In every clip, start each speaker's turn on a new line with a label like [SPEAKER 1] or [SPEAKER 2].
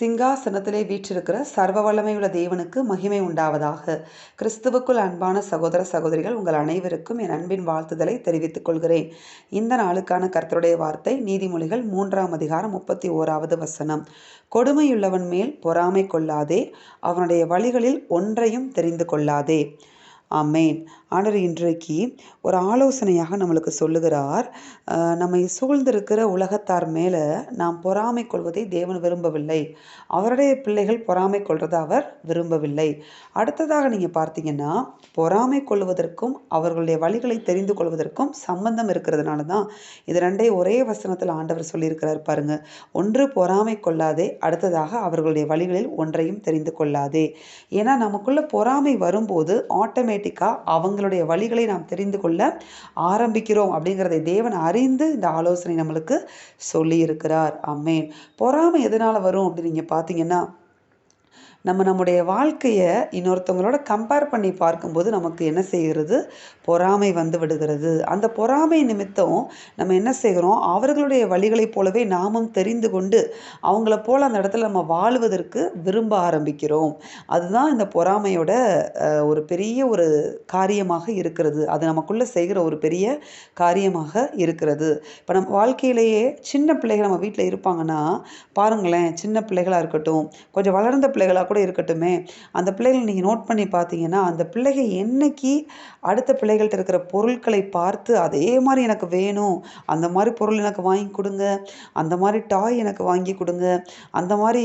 [SPEAKER 1] சிங்காசனத்திலே வீற்றிருக்கிற சர்வ வல்லமையுள்ள தேவனுக்கு மகிமை உண்டாவதாக. கிறிஸ்துவுக்குள் அன்பான சகோதர சகோதரிகள் உங்கள் அனைவருக்கும் என் அன்பின் வாழ்த்துதலை தெரிவித்துக் கொள்கிறேன். இந்த நாளுக்கான கர்த்தருடைய வார்த்தை நீதிமொழிகள் மூன்றாம் அதிகாரம் முப்பத்தி ஓராவது வசனம். கொடுமையுள்ளவன் மேல் பொறாமை கொள்ளாதே அவனுடைய வழிகளில் ஒன்றையும் தெரிந்து கொள்ளாதே. அமேன் ஆண்டவர் இன்றைக்கு ஒரு ஆலோசனையாக நம்மளுக்கு சொல்லுகிறார். நம்மை சூழ்ந்திருக்கிற உலகத்தார் மேலே நாம் பொறாமை கொள்வதை தேவன் விரும்பவில்லை. அவருடைய பிள்ளைகள் பொறாமை கொள்வதை அவர் விரும்பவில்லை. அடுத்ததாக நீங்கள் பார்த்தீங்கன்னா பொறாமை கொள்வதற்கும் அவர்களுடைய வழிகளை தெரிந்து கொள்வதற்கும் சம்பந்தம் இருக்கிறதுனால தான் இது ரெண்டே ஒரே வசனத்தில் ஆண்டவர் சொல்லியிருக்கிறார் பாருங்க. ஒன்று பொறாமை கொள்ளாதே அடுத்ததாக அவர்களுடைய வழிகளில் ஒன்றையும் தெரிந்து கொள்ளாதே. ஏன்னா நமக்குள்ள பொறாமை வரும்போது ஆட்டோமேட்டிக்காக அவங்களுடைய வழிகளை நாம் தெரிந்து கொள்ள ஆரம்பிக்கிறோம் அப்படிங்கிறதை தேவன் அறிந்து இந்த ஆலோசனை நம்மளுக்கு சொல்லியிருக்கிறார். அம்மேன் பொறாமை எதனால் வரும் அப்படின்னு நீங்கள் பார்த்தீங்கன்னா நம்ம நம்முடைய வாழ்க்கையை இன்னொருத்தவங்களோட கம்பேர் பண்ணி பார்க்கும்போது நமக்கு என்ன செய்கிறது? பொறாமை வந்து விடுகிறது. அந்த பொறாமை நிமித்தம் நம்ம என்ன செய்கிறோம்? அவர்களுடைய வழிகளைப் போலவே நாமும் தெரிந்து கொண்டு அவங்கள போல் அந்த இடத்துல நம்ம வாழ்வதற்கு விரும்ப ஆரம்பிக்கிறோம். அதுதான் இந்த பொறாமையோட ஒரு பெரிய ஒரு காரியமாக இருக்கிறது. அது நமக்குள்ளே செய்கிற ஒரு பெரிய காரியமாக இருக்கிறது. இப்போ நம்ம வாழ்க்கையிலேயே சின்ன பிள்ளைகள் நம்ம வீட்டில் இருப்பாங்கன்னா பாருங்களேன் சின்ன பிள்ளைகளாக இருக்கட்டும் கொஞ்சம் வளர்ந்த பிள்ளைகளாக கூட இருக்கட்டுமே. அந்த பிள்ளைகளை நீங்கள் நோட் பண்ணி பார்த்தீங்கன்னா அந்த பிள்ளைகள் என்னைக்கு அடுத்த பிள்ளைகள்கிட்ட இருக்கிற பொருட்களை பார்த்து அதே மாதிரி எனக்கு வேணும். அந்த மாதிரி பொருள் எனக்கு வாங்கி கொடுங்க. அந்த மாதிரி டாய் எனக்கு வாங்கி கொடுங்க. அந்த மாதிரி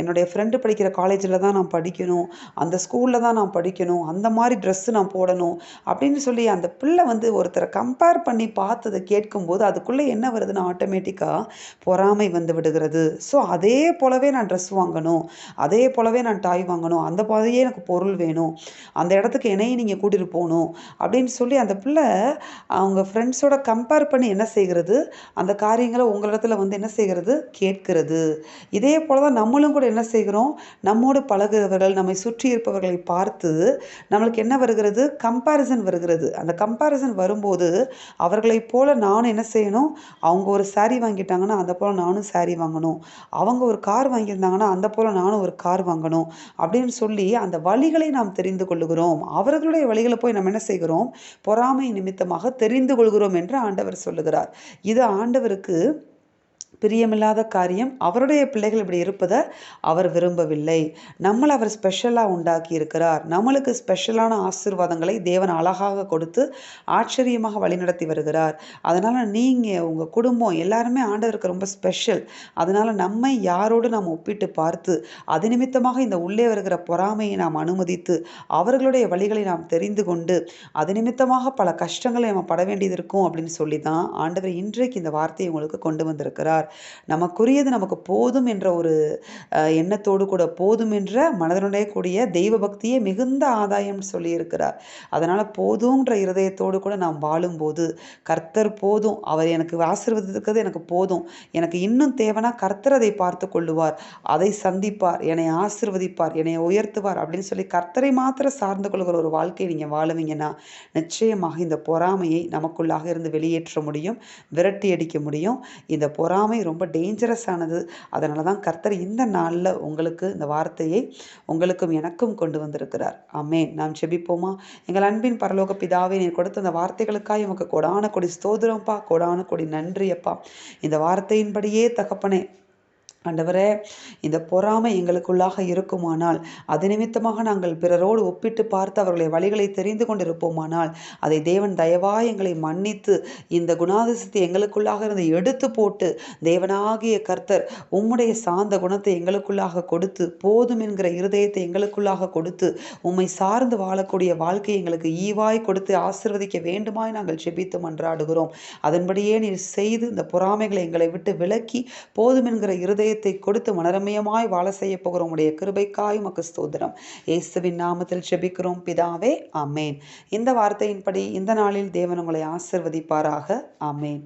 [SPEAKER 1] என்னுடைய ஃப்ரெண்டு படிக்கிற காலேஜில் தான் நான் படிக்கணும். அந்த ஸ்கூலில் தான் நான் படிக்கணும். அந்த மாதிரி ட்ரெஸ்ஸு நான் போடணும். அப்படின்னு சொல்லி அந்த பிள்ளை வந்து ஒருத்தரை கம்பேர் பண்ணி பார்த்ததை கேட்கும்போது அதுக்குள்ளே என்ன வருதுன்னு ஆட்டோமேட்டிக்காக பொறாமை வந்து விடுகிறது. ஸோ அதே போலவே நான் ட்ரெஸ் வாங்கணும். அதே போலவே நான் டாய் வாங்கணும். அந்த பாதையே எனக்கு பொருள் வேணும். அந்த இடத்துக்கு என்னையும் நீங்கள் கூட்டிகிட்டு போகணும். அப்படின்னு சொல்லி அந்த பிள்ளை அவங்க ஃப்ரெண்ட்ஸோட கம்பேர் பண்ணி என்ன செய்கிறது? அந்த காரியங்களை உங்களிடத்துல வந்து என்ன செய்கிறது? கேட்கிறது. இதே போல் தான் நம்மளும் கூட என்ன செய்கிறோம்? நம்மோடு பழகுறவர்கள் நம்மை சுற்றி இருப்பவர்களை பார்த்து நம்மளுக்கு என்ன வருகிறது? கம்பேரிசன் வருகிறது. அந்த கம்பேரிசன் வரும்போது அவர்களைப் போல நானும் என்ன செய்யணும்? அவங்க ஒரு சாரீ வாங்கிட்டாங்கன்னா அந்த போல் நானும் சாரீ வாங்கணும். அவங்க ஒரு கார் வாங்கியிருந்தாங்கன்னா அந்த போல் நானும் ஒரு கார் கார் வாங்கணும் அப்படின்னு சொல்லி அந்த வழிகளை நாம் தெரிந்து கொள்ளுகிறோம். அவர்களுடைய வழிகளை போய் நம்ம என்ன செய்கிறோம்? பொறாமை நிமித்தமாக தெரிந்து கொள்கிறோம் என்று ஆண்டவர் சொல்லுகிறார். இது ஆண்டவருக்கு பிரியமில்லாத காரியம். அவருடைய பிள்ளைகள் இப்படி இருப்பதை அவர் விரும்பவில்லை. நம்மளை அவர் ஸ்பெஷலாக உண்டாக்கி இருக்கிறார். நம்மளுக்கு ஸ்பெஷலான ஆசிர்வாதங்களை தேவன் அழகாக கொடுத்து ஆச்சரியமாக வழிநடத்தி வருகிறார். அதனால் நீங்கள் உங்கள் குடும்பம் எல்லாருமே ஆண்டவருக்கு ரொம்ப ஸ்பெஷல் அதனால் நம்மை யாரோடு நாம் ஒப்பிட்டு பார்த்து அது நிமித்தமாக இந்த உள்ளே வருகிற பொறாமையை நாம் அனுமதித்து அவர்களுடைய வழிகளை நாம் தெரிந்து கொண்டு அது நிமித்தமாக பல கஷ்டங்களை நம்ம பட வேண்டியது இருக்கும் அப்படின்னு சொல்லி தான் ஆண்டவர் இன்றைக்கு இந்த வார்த்தையை உங்களுக்கு கொண்டு வந்திருக்கிறார். நமக்குரியது நமக்கு போதும் என்ற ஒரு எண்ணத்தோடு கூட போதும் என்ற மனதனுடைய கூடிய தெய்வ பக்தியே மிகுந்த ஆதாயம் சொல்லியிருக்கிறார். அதனால் போதும்ன்ற இருதயத்தோடு கூட நாம் வாழும்போது கர்த்தர் போதும் அவர் எனக்கு ஆசீர்வதிக்கிறது எனக்கு போதும் எனக்கு இன்னும் தேவைன்னா கர்த்தர் அதை பார்த்து கொள்ளுவார் அதை சந்திப்பார் என்னை ஆசிர்வதிப்பார் என்னை உயர்த்துவார் அப்படின்னு சொல்லி கர்த்தரை மாத்திர சார்ந்து கொள்கிற ஒரு வாழ்க்கையை நீங்கள் வாழுவீங்கன்னா நிச்சயமாக இந்த பொறாமையை நமக்குள்ளாக இருந்து வெளியேற்ற முடியும் விரட்டி அடிக்க முடியும். இந்த பொறாமை ரொம்ப டேஞ்சரஸானது அதனால தான் கர்த்தர் இந்த நாளில் உங்களுக்கு இந்த வார்த்தையை உங்களுக்கும் எனக்கும் கொண்டு வந்திருக்கிறார். ஆமே நாம் செபிப்போமா எங்கள் அன்பின் பரலோக பிதாவை நீ கொடுத்த அந்த வார்த்தைகளுக்காக உமக்கு கொடான கொடி ஸ்தோதிரம்ப்பா கொடான கொடி நன்றியப்பா. இந்த வார்த்தையின்படியே தகப்பனே ஆண்டவரே இந்த பொறாமை எங்களுக்குள்ளாக இருக்குமானால் அது நிமித்தமாக நாங்கள் பிறரோடு ஒப்பிட்டு பார்த்து அவர்களுடைய வழிகளை தெரிந்து கொண்டிருப்போமானால் அதை தேவன் தயவாய் எங்களை மன்னித்து இந்த குணாதிசத்தை எங்களுக்குள்ளாக இருந்து எடுத்து போட்டு தேவனாகிய கர்த்தர் உம்முடைய சார்ந்த குணத்தை எங்களுக்குள்ளாக கொடுத்து போதும் என்கிற இருதயத்தை எங்களுக்குள்ளாக கொடுத்து உம்மை சார்ந்து வாழக்கூடிய வாழ்க்கையை எங்களுக்கு ஈவாய் கொடுத்து ஆசிர்வதிக்க வேண்டுமாய் நாங்கள் செபித்து மன்றாடுகிறோம் அதன்படியே நீர் செய்து இந்த பொறாமைகளை எங்களை விட்டு விலக்கி போதும் என்கிற இருதய இதயத்தை கொடுத்து மனரமயமாய் வாழ செய்ய போகிறோம் உடைய கிருபைக்காய் மக்கு ஸ்தோதிரம் இயேசுவின் நாமத்தில் செபிக்கிறோம். பிதாவே அமேன் இந்த வார்த்தையின்படி இந்த நாளில் தேவன் உங்களை ஆசிர்வதிப்பாராக. அமேன்